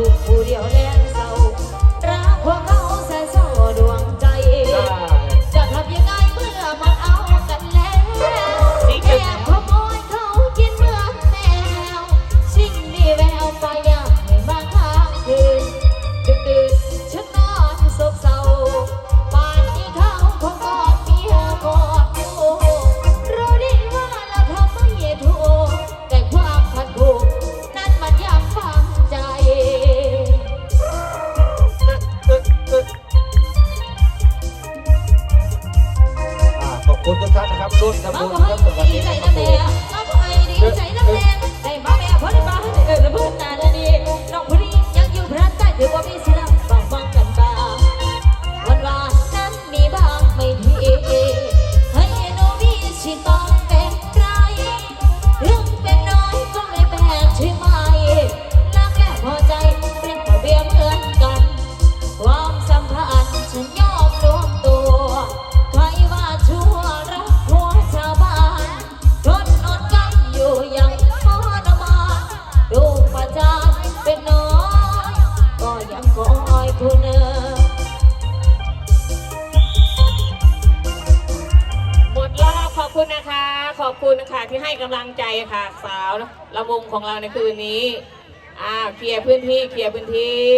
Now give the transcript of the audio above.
ลูกผู้เดียวเลี้เศร้ารักพวกเขาใส่เศร้าดวงใจ จะทำยังไงเมื่อมัเอากันแล้วแอบขโมยเขากินเมือแมวชิงดีแววไป คนทุกท่านนะครับรุ่นนะบุญครับสวัสดีครับ ขอบคุณนะคะที่ให้กำลังใจค่ะ สาวละวงของเราในคืนนี้ อ้าเคลียร์พื้นที่เคลียร์พื้นที่